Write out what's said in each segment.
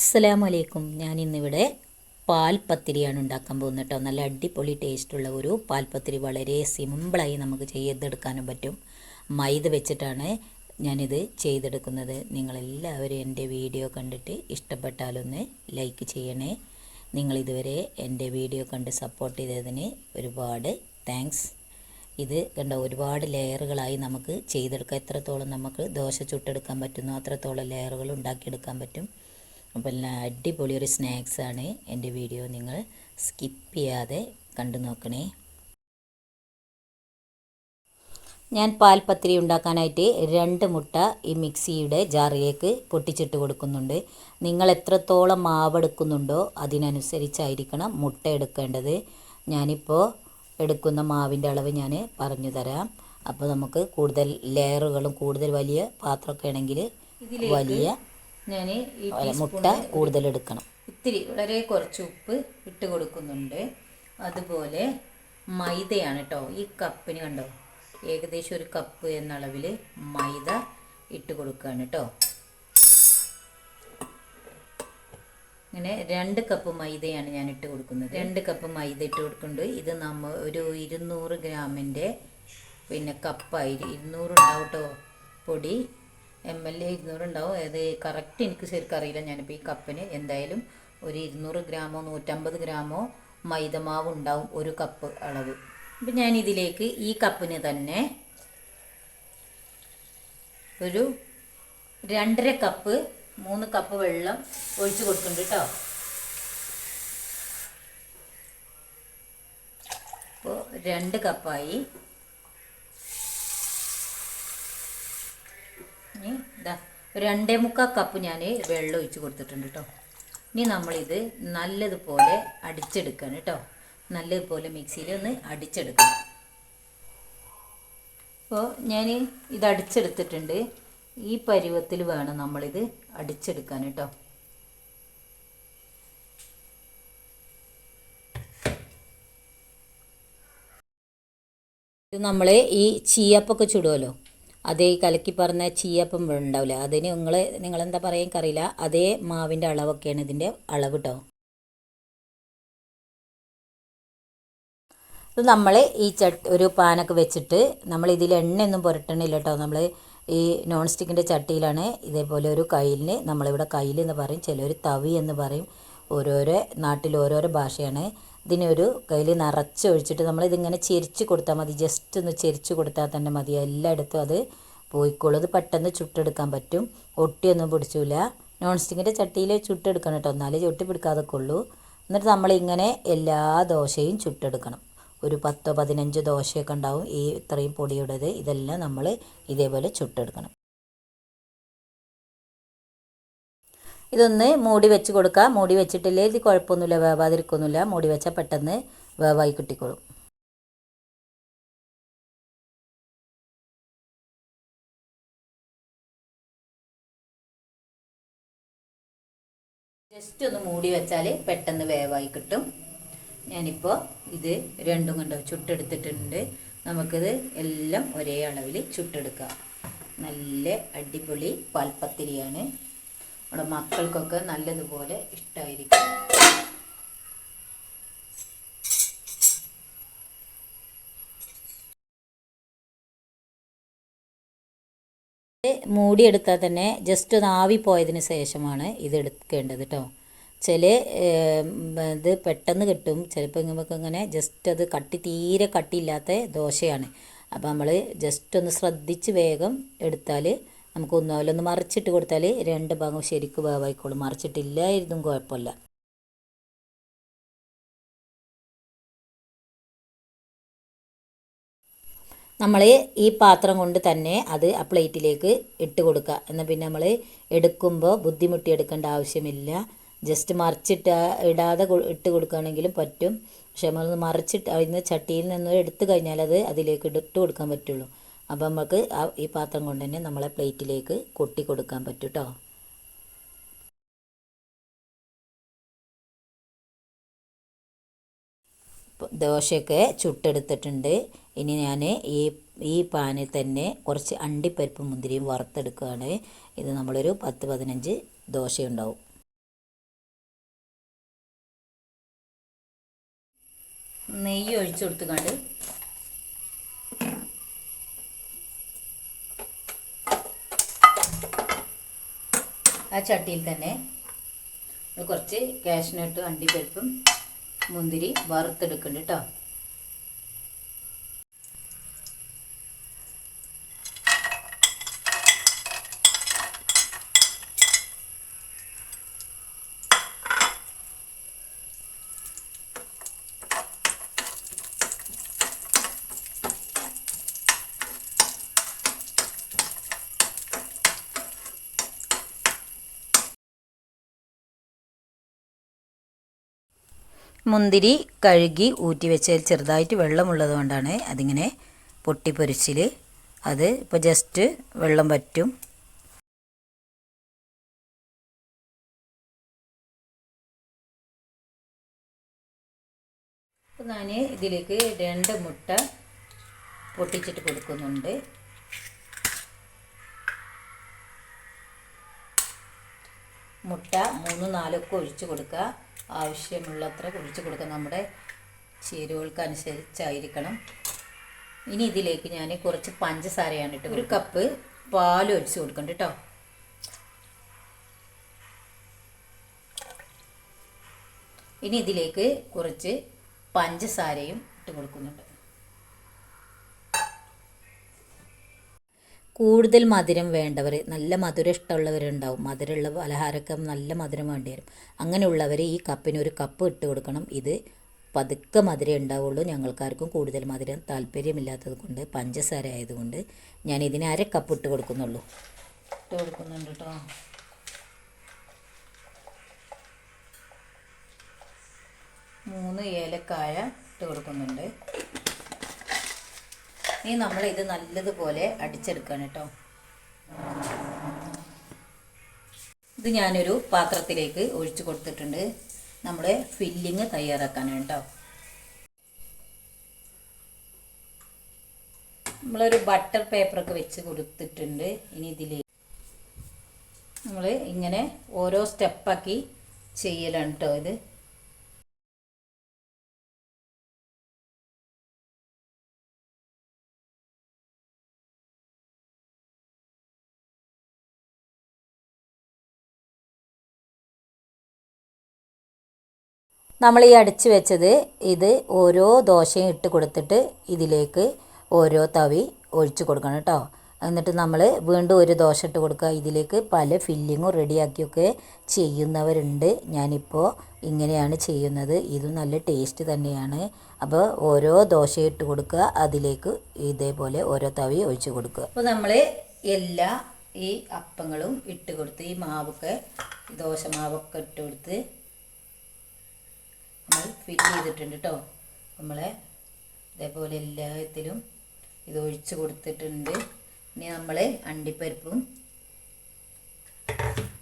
അസ്സലാമു അലൈക്കും ഞാൻ ഇന്നിവിടെ പാൽപ്പത്തിരിയാണ് ഉണ്ടാക്കാൻ പോകുന്നത് കേട്ടോ. നല്ല അടിപൊളി ടേസ്റ്റുള്ള ഒരു പാൽപ്പത്തിരി. വളരെ സിമ്പിളായി നമുക്ക് ചെയ്തെടുക്കാനും പറ്റും. മൈദ വെച്ചിട്ടാണ് ഞാനിത് ചെയ്തെടുക്കുന്നത്. നിങ്ങളെല്ലാവരും എന്റെ വീഡിയോ കണ്ടിട്ട് ഇഷ്ടപ്പെട്ടാലൊന്ന് ലൈക്ക് ചെയ്യണേ. നിങ്ങളിതുവരെ എന്റെ വീഡിയോ കണ്ട് സപ്പോർട്ട് ചെയ്തതിന് ഒരുപാട് താങ്ക്സ് ഇത് കണ്ട ഒരുപാട് ലെയറുകളായി നമുക്ക് ചെയ്തെടുക്കാം. എത്രത്തോളം നമുക്ക് ദോശ ചുട്ടെടുക്കാൻ പറ്റുന്നു അത്രത്തോളം ലെയറുകൾ ഉണ്ടാക്കിയെടുക്കാൻ പറ്റും. അപ്പോൾ എല്ലാം അടിപൊളി ഒരു സ്നാക്സാണ് എന്റെ വീഡിയോ നിങ്ങൾ സ്കിപ്പ് ചെയ്യാതെ കണ്ടു നോക്കണേ. ഞാൻ പാൽപ്പത്തിരി ഉണ്ടാക്കാനായിട്ട് രണ്ട് മുട്ട ഈ മിക്സിയുടെ ജാറിലേക്ക് പൊട്ടിച്ചിട്ട് കൊടുക്കുന്നുണ്ട്. നിങ്ങൾ എത്രത്തോളം മാവ് എടുക്കുന്നുണ്ടോ അതിനനുസരിച്ചായിരിക്കണം മുട്ട എടുക്കേണ്ടത്. ഞാനിപ്പോൾ എടുക്കുന്ന മാവിന്റെ അളവ് ഞാൻ പറഞ്ഞു തരാം. അപ്പോൾ നമുക്ക് കൂടുതൽ ലെയറുകളും കൂടുതൽ വലിയ പാത്രമൊക്കെ ആണെങ്കിൽ വലിയ ഞാൻ ഈ മുട്ട കൂടുതൽ എടുക്കണം ഇത്തിരി വളരെ കുറച്ച് ഉപ്പ് ഇട്ട് കൊടുക്കുന്നുണ്ട്. അതുപോലെ മൈദയാണ് കേട്ടോ ഈ കപ്പിന് കണ്ടോ? ഏകദേശം ഒരു കപ്പ് എന്ന അളവിൽ മൈദ ഇട്ട് കൊടുക്കുകയാണ് കേട്ടോ ഇങ്ങനെ രണ്ട് കപ്പ് മൈദയാണ് ഞാൻ ഇട്ട് കൊടുക്കുന്നത്. രണ്ട് കപ്പ് മൈദ ഇട്ട് കൊടുക്കുന്നുണ്ട്. ഇത് നമ്മൾ ഒരു ഇരുന്നൂറ് ഗ്രാമിന്റെ പിന്നെ കപ്പായി. ഇരുന്നൂറ് ഉണ്ടാവും കേട്ടോ പൊടി എം എൽ എ ഇരുന്നൂറുണ്ടാവും. അത് കറക്റ്റ് എനിക്ക് ശരിക്കും അറിയില്ല. ഞാനിപ്പോൾ ഈ കപ്പിന് എന്തായാലും ഒരു ഇരുന്നൂറ് ഗ്രാമോ നൂറ്റമ്പത് ഗ്രാമോ മൈദമാവ് ഉണ്ടാവും ഒരു കപ്പ് അളവ്. അപ്പം ഞാൻ ഇതിലേക്ക് ഈ കപ്പിന് തന്നെ ഒരു രണ്ടര കപ്പ് മൂന്ന് കപ്പ് വെള്ളം ഒഴിച്ചു കൊടുക്കുന്നുണ്ട് കേട്ടോ അപ്പോൾ രണ്ട് കപ്പായി ഇനി ഇതാ രണ്ടേ മുക്കാൽ കപ്പ് ഞാൻ വെള്ളം ഒഴിച്ച് കൊടുത്തിട്ടുണ്ട് കേട്ടോ ഇനി നമ്മളിത് നല്ലതുപോലെ അടിച്ചെടുക്കണം കേട്ടോ നല്ലതുപോലെ മിക്സിയിൽ ഒന്ന് അടിച്ചെടുക്കണം. അപ്പോൾ ഞാൻ ഇത് അടിച്ചെടുത്തിട്ടുണ്ട്. ഈ പരുവത്തിൽ വേണം നമ്മളിത് അടിച്ചെടുക്കാൻ കേട്ടോ ഇത് നമ്മൾ ഈ ചീയപ്പൊക്കെ ചുടുമല്ലോ അതേ കലക്കി പറഞ്ഞ ചീയപ്പം ഉണ്ടാവില്ല. അതിന് നിങ്ങൾ നിങ്ങളെന്താ പറയുക എനിക്കറിയില്ല. അതേ മാവിന്റെ അളവൊക്കെയാണ് ഇതിന്റെ അളവ് കേട്ടോ ഇത് നമ്മൾ ഈ ചട്ട് ഒരു പാനൊക്കെ വെച്ചിട്ട് നമ്മൾ ഇതിൽ എണ്ണയൊന്നും പുരട്ടണില്ല കേട്ടോ നമ്മൾ ഈ നോൺ സ്റ്റിക്കിന്റെ ചട്ടിയിലാണ് ഇതേപോലെ ഒരു കയ്യിലിന് നമ്മളിവിടെ കയ്യിൽ എന്ന് പറയും. ചിലർ തവി എന്ന് പറയും. ഓരോരോ നാട്ടിൽ ഓരോരോ ഭാഷയാണ്. ഇതിനൊരു കയ്യിൽ നിറച്ച് ഒഴിച്ചിട്ട് നമ്മളിതിങ്ങനെ ചെരിച്ച് കൊടുത്താൽ മതി. ജസ്റ്റ് ഒന്ന് ചെരിച്ച് കൊടുത്താൽ തന്നെ മതി. എല്ലായിടത്തും അത് പോയിക്കോളും. അത് പെട്ടെന്ന് ചുട്ടെടുക്കാൻ പറ്റും. ഒട്ടിയൊന്നും പിടിച്ചില്ല നോൺ സ്റ്റിക്കിന്റെ ചട്ടിയിൽ ചുട്ടെടുക്കണം കേട്ടോ. എന്നാലേ ചുട്ടി പിടിക്കാതൊക്കെ ഉള്ളൂ എന്നിട്ട് നമ്മളിങ്ങനെ എല്ലാ ദോശയും ചുട്ടെടുക്കണം. ഒരു പത്തോ പതിനഞ്ചോ ദോശയൊക്കെ ഉണ്ടാവും. ഈ ഇത്രയും പൊടിയുടേത്. ഇതെല്ലാം നമ്മൾ ഇതേപോലെ ചുട്ടെടുക്കണം. ഇതൊന്ന് മൂടി വെച്ച് കൊടുക്കുക മൂടി വെച്ചിട്ടില്ലേ? ഇത് കുഴപ്പമൊന്നുമില്ല. വേവാതിരിക്കൊന്നുമില്ല. മൂടി വെച്ചാൽ പെട്ടെന്ന് വേവായി കിട്ടിക്കോളും. ജസ്റ്റ് ഒന്ന് മൂടി വെച്ചാൽ പെട്ടെന്ന് വേവായി കിട്ടും. ഞാനിപ്പോൾ ഇത് രണ്ടും കണ്ടോ? ചുട്ടെടുത്തിട്ടുണ്ട്. നമുക്കിത് എല്ലാം ഒരേ അളവിൽ ചുട്ടെടുക്കാം. നല്ല അടിപൊളി പാൽപ്പത്തിരിയാണ്. നമ്മുടെ മക്കൾക്കൊക്കെ നല്ലതുപോലെ ഇഷ്ടമായിരിക്കും മൂടിയെടുത്താൽ തന്നെ ജസ്റ്റ് ഒന്ന് ആവി പോയതിന് ശേഷമാണ് ഇത് എടുക്കേണ്ടത് കേട്ടോ ചില ഇത് പെട്ടെന്ന് കിട്ടും. ചിലപ്പോൾ നമുക്ക് ഇങ്ങനെ ജസ്റ്റ് അത് കട്ടി തീരെ കട്ടിയില്ലാത്ത ദോശയാണ്. അപ്പോൾ നമ്മൾ ജസ്റ്റ് ഒന്ന് ശ്രദ്ധിച്ച് വേഗം എടുത്താൽ നമുക്ക് ഒന്നുമല്ല ഒന്ന് മറിച്ചിട്ട് കൊടുത്താൽ രണ്ട് ഭാഗം ശരിക്കും വേവായിക്കോളും. മറിച്ചിട്ടില്ലായിരുന്നും കുഴപ്പമില്ല. നമ്മൾ ഈ പാത്രം കൊണ്ട് തന്നെ അത് ആ പ്ലേറ്റിലേക്ക് ഇട്ട് കൊടുക്കുക. എന്നാൽ പിന്നെ നമ്മൾ എടുക്കുമ്പോൾ ബുദ്ധിമുട്ടി എടുക്കേണ്ട ആവശ്യമില്ല. ജസ്റ്റ് മറിച്ചിട്ട് ഇടാതെ ഇട്ട് കൊടുക്കുകയാണെങ്കിലും പറ്റും. പക്ഷെ നമ്മളൊന്ന് മറിച്ചിട്ട് അതിൽ നിന്ന് ചട്ടിയിൽ നിന്ന് എടുത്തു കഴിഞ്ഞാൽ അത് അതിലേക്ക് ഇട്ട് കൊടുക്കാൻ പറ്റുള്ളൂ. അപ്പം നമുക്ക് ഈ പാത്രം കൊണ്ട് തന്നെ നമ്മളെ പ്ലേറ്റിലേക്ക് കൊട്ടി കൊടുക്കാൻ പറ്റും കേട്ടോ ദോശയൊക്കെ ചുട്ടെടുത്തിട്ടുണ്ട്. ഇനി ഞാൻ ഈ ഈ പാനിൽ തന്നെ കുറച്ച് അണ്ടിപ്പരിപ്പ് മുന്തിരിയും വറുത്തെടുക്കുകയാണ്. ഇത് നമ്മളൊരു പത്ത് പതിനഞ്ച് ദോശയുണ്ടാവും. നെയ്യ് ഒഴിച്ചു കൊടുത്തുകൊണ്ട് ചട്ടിയിൽ തന്നെ കുറച്ച് കാഷ്നട്ട് അണ്ടിപ്പരിപ്പും മുന്തിരി വറുത്തെടുക്കുന്നുണ്ട് കേട്ടോ. മുന്തിരി കഴുകി ഊറ്റി വെച്ചതിൽ ചെറുതായിട്ട് വെള്ളമുള്ളത് കൊണ്ടാണ് അതിങ്ങനെ പൊട്ടിപ്പൊരിച്ചിൽ അത് ഇപ്പോൾ ജസ്റ്റ് വെള്ളം പറ്റും ഞാൻ ഇതിലേക്ക് രണ്ട് മുട്ട പൊട്ടിച്ചിട്ട് കൊടുക്കുന്നുണ്ട്. മുട്ട മൂന്ന് നാലൊക്കെ ഒഴിച്ച് കൊടുക്കുക ആവശ്യമുള്ളത്ര കുഴിച്ച് കൊടുക്കുക നമ്മുടെ ചേരുവകൾക്കനുസരിച്ചായിരിക്കണം. ഇനി ഇതിലേക്ക് ഞാൻ കുറച്ച് പഞ്ചസാരയാണ് ഇട്ട് ഒരു കപ്പ് പാൽ ഒഴിച്ച് കൊടുക്കണം കേട്ടോ. ഇനി ഇതിലേക്ക് കുറച്ച് പഞ്ചസാരയും ഇട്ട് കൊടുക്കുന്നുണ്ട്. കൂടുതൽ മധുരം വേണ്ടവർ നല്ല മധുരം ഇഷ്ടമുള്ളവരുണ്ടാവും. മധുരമുള്ള പലഹാരമൊക്കെ നല്ല മധുരം വേണ്ടി വരും. അങ്ങനെയുള്ളവർ ഈ കപ്പിന് ഒരു കപ്പ് ഇട്ട് കൊടുക്കണം. ഇത് പതുക്കെ മധുരം ഉണ്ടാവുള്ളൂ. ഞങ്ങൾക്കാർക്കും കൂടുതൽ മധുരം താല്പര്യമില്ലാത്തത് കൊണ്ട് പഞ്ചസാര ആയതുകൊണ്ട് ഞാൻ ഇതിന് അര കപ്പ് ഇട്ട് കൊടുക്കുന്നുള്ളൂ. ഇട്ട് കൊടുക്കുന്നുണ്ട് കേട്ടോ മൂന്ന് ഏലക്കായ ഇട്ട് കൊടുക്കുന്നുണ്ട്. ഇനി ഇത് നല്ലതുപോലെ അടിച്ചെടുക്കണം കേട്ടോ. ഇത് ഞാനൊരു പാത്രത്തിലേക്ക് ഒഴിച്ചു കൊടുത്തിട്ടുണ്ട്. നമ്മൾ ഫില്ലിങ് തയ്യാറാക്കാനാണ് കേട്ടോ. നമ്മളൊരു ബട്ടർ പേപ്പറൊക്കെ വെച്ച് കൊടുത്തിട്ടുണ്ട്. ഇനി ഇതിൽ നമ്മൾ ഇങ്ങനെ ഓരോ സ്റ്റെപ്പാക്കി ചെയ്യലാണ് കേട്ടോ ഇത്. നമ്മൾ ഈ അടിച്ചു വെച്ചത് ഇത് ഓരോ ദോശയും ഇട്ട് കൊടുത്തിട്ട് ഇതിലേക്ക് ഓരോ തവി ഒഴിച്ച് കൊടുക്കണം കേട്ടോ. എന്നിട്ട് നമ്മൾ വീണ്ടും ഒരു ദോശ ഇട്ട് കൊടുക്കുക. ഇതിലേക്ക് പല ഫില്ലിങ്ങും റെഡിയാക്കിയൊക്കെ ചെയ്യുന്നവരുണ്ട്. ഞാനിപ്പോൾ ഇങ്ങനെയാണ് ചെയ്യുന്നത്. ഇത് നല്ല ടേസ്റ്റ് തന്നെയാണ്. അപ്പോൾ ഓരോ ദോശ ഇട്ട് കൊടുക്കുക. അതിലേക്ക് ഇതേപോലെ ഓരോ തവി ഒഴിച്ച് കൊടുക്കുക. അപ്പോൾ നമ്മൾ എല്ലാ ഈ അപ്പങ്ങളും ഇട്ട് കൊടുത്ത് ഈ മാവൊക്കെ ദോശ മാവൊക്കെ ഇട്ട് കൊടുത്ത് നമ്മൾ ഫില്ല് ചെയ്തിട്ടുണ്ട് കേട്ടോ നമ്മളെ ഇതേപോലെ എല്ലാത്തിലും ഇത് ഒഴിച്ച് കൊടുത്തിട്ടുണ്ട്. ഇനി നമ്മൾ അണ്ടിപ്പരിപ്പും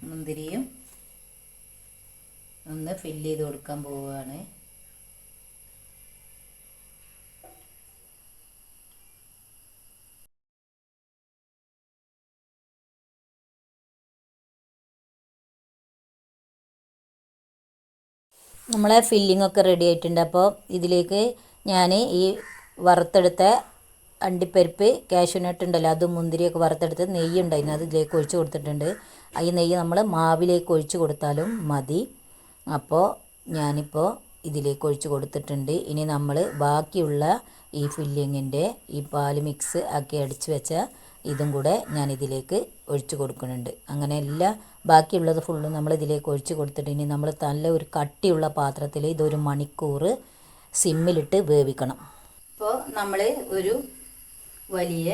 മുന്തിരിയും ഒന്ന് ഫില്ല് ചെയ്ത് കൊടുക്കാൻ പോവുകയാണ് നമ്മളെ ഫില്ലിംഗ് ഒക്കെ റെഡി ആയിട്ടുണ്ട്. അപ്പോൾ ഇതിലേക്ക് ഞാൻ ഈ വറുത്തെടുത്ത അണ്ടിപ്പരിപ്പ് കാഷ്യൂനട്ട് ഉണ്ടല്ലോ അതും മുന്തിരിയൊക്കെ വറുത്തെടുത്ത് നെയ്യ് ഉണ്ടായിരുന്നു. അത് ഇതിലേക്ക് ഒഴിച്ച് കൊടുത്തിട്ടുണ്ട്. ഈ നെയ്യ് നമ്മൾ മാവിലേക്ക് ഒഴിച്ച് കൊടുത്താലും മതി. അപ്പോൾ ഞാനിപ്പോൾ ഇതിലേക്ക് ഒഴിച്ച് കൊടുത്തിട്ടുണ്ട്. ഇനി നമ്മൾ ബാക്കിയുള്ള ഈ ഫില്ലിങ്ങിന്റെ ഈ പാൽ മിക്സ് ആക്കി അടിച്ച് വെച്ച ഇതും കൂടെ ഞാൻ ഇതിലേക്ക് ഒഴിച്ച് കൊടുക്കുന്നുണ്ട്. അങ്ങനെ എല്ലാ ബാക്കിയുള്ളത് ഫുള്ളും നമ്മൾ ഇതിലേക്ക് ഒഴിച്ച് കൊടുത്തിട്ട് ഇനി നമ്മൾ നല്ല ഒരു കട്ടിയുള്ള പാത്രത്തിൽ ഇതൊരു മണിക്കൂർ സിമ്മിലിട്ട് വേവിക്കണം. ഇപ്പോൾ നമ്മൾ ഒരു വലിയ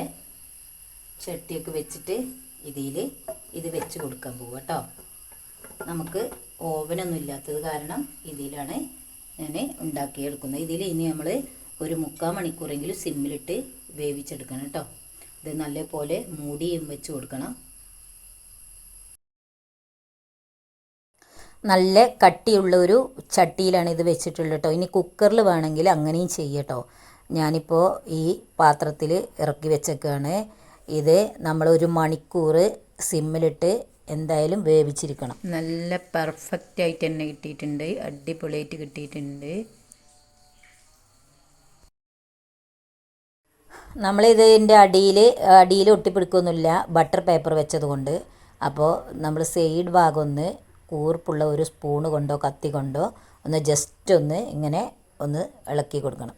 ചട്ടിയൊക്കെ വെച്ചിട്ട് ഇതിൽ ഇത് വെച്ച് കൊടുക്കാൻ പോവുക കേട്ടോ നമുക്ക് ഓവനൊന്നും ഇല്ലാത്തത് കാരണം ഇതിലാണ് ഞാൻ ഉണ്ടാക്കിയെടുക്കുന്നത്. ഇതിൽ ഇനി നമ്മൾ ഒരു മുക്കാൽ മണിക്കൂറെങ്കിലും സിമ്മിലിട്ട് വേവിച്ചെടുക്കണം കേട്ടോ ഇത് നല്ലപോലെ മൂടിയും വെച്ച് കൊടുക്കണം. നല്ല കട്ടിയുള്ള ഒരു ചട്ടിയിലാണ് ഇത് വെച്ചിട്ടുള്ളത് കേട്ടോ ഇനി കുക്കറിൽ വേണമെങ്കിൽ അങ്ങനെയും ചെയ്യട്ടോ. ഞാനിപ്പോൾ ഈ പാത്രത്തിൽ ഇറക്കി വെച്ചേക്കാണ്. ഇത് നമ്മൾ ഒരു മണിക്കൂർ സിമ്മിലിട്ട് എന്തായാലും വേവിച്ചിരിക്കണം. നല്ല പെർഫെക്റ്റ് ആയിട്ട് തന്നെ കിട്ടിയിട്ടുണ്ട്. അടിപൊളിയായിട്ട് കിട്ടിയിട്ടുണ്ട്. നമ്മളിതിന്റെ അടിയിൽ അടിയിൽ ഒട്ടിപ്പിടിക്കൊന്നുമില്ല. ബട്ടർ പേപ്പർ വെച്ചത് കൊണ്ട് അപ്പോൾ നമ്മൾ സൈഡ് ഭാഗം ഒന്ന് കൂർപ്പുള്ള ഒരു സ്പൂണ് കൊണ്ടോ കത്തി കൊണ്ടോ ഒന്ന് ജസ്റ്റ് ഒന്ന് ഇങ്ങനെ ഒന്ന് ഇളക്കി കൊടുക്കണം.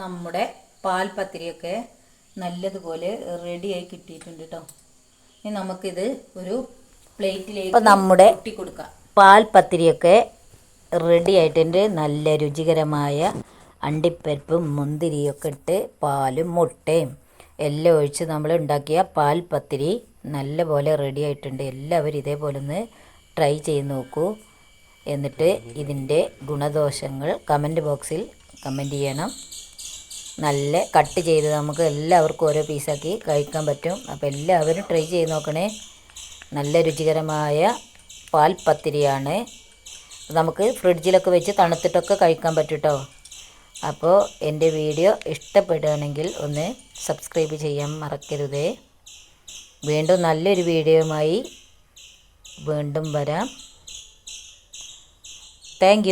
നമ്മുടെ പാൽപ്പത്തിരിയൊക്കെ നല്ലതുപോലെ റെഡിയായി കിട്ടിയിട്ടുണ്ട് കേട്ടോ ഇനി നമുക്കിത് ഒരു പ്ലേറ്റിലേക്ക് നമ്മുടെ കൊടുക്കാം. പാൽ പത്തിരിയൊക്കെ റെഡി ആയിട്ടുണ്ട്. നല്ല രുചികരമായ അണ്ടിപ്പരിപ്പും മുന്തിരിയൊക്കെ ഇട്ട് പാലും മുട്ടയും എല്ലാം ഒഴിച്ച് നമ്മൾ ഉണ്ടാക്കിയ പാൽ പത്തിരി നല്ലപോലെ റെഡി ആയിട്ടുണ്ട്. എല്ലാവരും ഇതേപോലെ ഒന്ന് ട്രൈ ചെയ്ത് നോക്കൂ. എന്നിട്ട് ഇതിന്റെ ഗുണദോഷങ്ങൾ കമന്റ് ബോക്സിൽ കമന്റ് ചെയ്യണം. നല്ല കട്ട് ചെയ്ത് നമുക്ക് എല്ലാവർക്കും ഓരോ പീസാക്കി കഴിക്കാൻ പറ്റും. അപ്പോൾ എല്ലാവരും ട്രൈ ചെയ്ത് നോക്കണേ. നല്ല രുചികരമായ പാൽ പത്തിരിയാണ് നമുക്ക് ഫ്രിഡ്ജിലൊക്കെ വെച്ച് തണുത്തിട്ടൊക്കെ കഴിക്കാൻ പറ്റും കേട്ടോ അപ്പോൾ എന്റെ വീഡിയോ ഇഷ്ടപ്പെടുകയാണെങ്കിൽ ഒന്ന് സബ്സ്ക്രൈബ് ചെയ്യാൻ മറക്കരുതേ. വീണ്ടും നല്ലൊരു വീഡിയോയുമായി വീണ്ടും വരാം. താങ്ക്